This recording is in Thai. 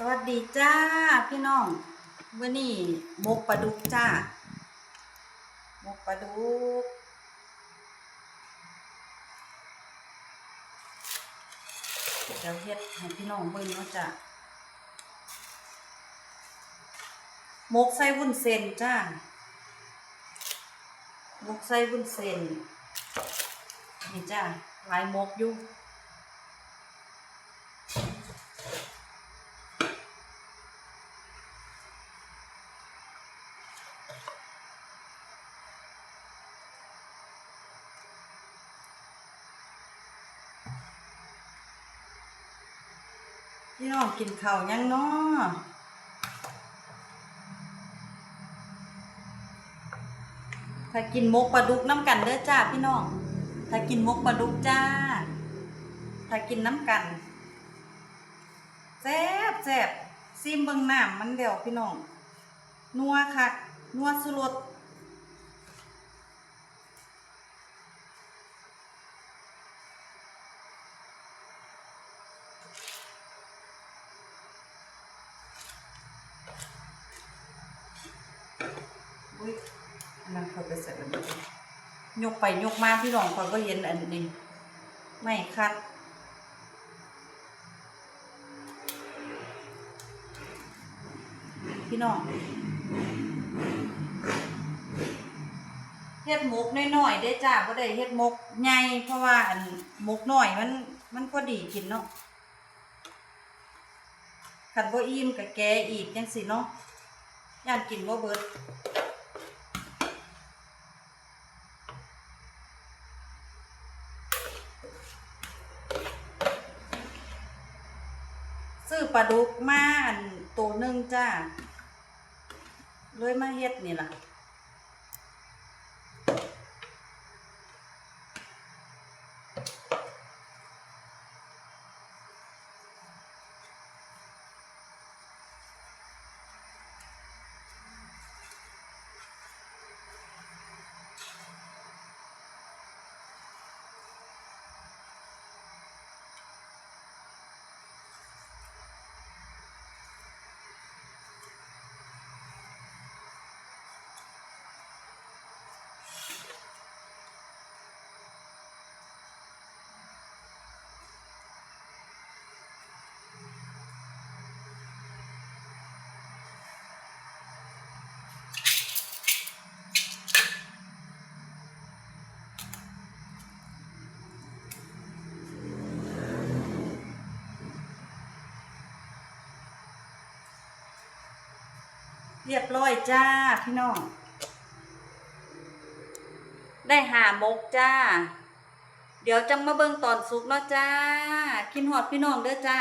สวัสดีจ้าพี่น้องวันนี้มกปลาดุกจ้าหมกปลาดุกเดี๋ยวเฮ็ดให้พี่น้องเบิ่งเนาะจ้าหมกใส่วุ้นเส้นจ้าหมกใส่วุ้นเส้นนี่จ้าลายหมกอยู่ พี่น้องกินข้าวยังเนาะถ้ากินมกปลาดุกน้ำกันเด้อจ้าพี่น้อง ถ้ากินมกปลาดุกจ้า ถ้ากินน้ำกันแซ่บแซ่บซิมเบิงน้ำมันเดียวพี่น้อง นัวคัก นัวสุรส อุ้ยอันเขาไปใส่แล้วยกไปยกมาพี่น้องคอยก็เห็นอันนี้ไม่คัดพี่น้องเฮ็ดหมกน้อยๆได้จ้าบ่ได้เฮ็ดหมกใหญ่เพราะว่าอันหมกน้อยมันมันพอดีกินเนาะคันบ่อิ่มก็แกอีกจังซี่เนาะย่านกินบ่เบิด ปลาดุกมาอันตัวหนึ่งจ้าเลยมาเฮ็ดนี่ล่ะ เรียบร้อยจ้าพี่น้อง ได้หามกจ้า เดี๋ยวจังมาเบิ่งตอนสุกเนาะจ้า กินหอดพี่น้องเด้อจ้า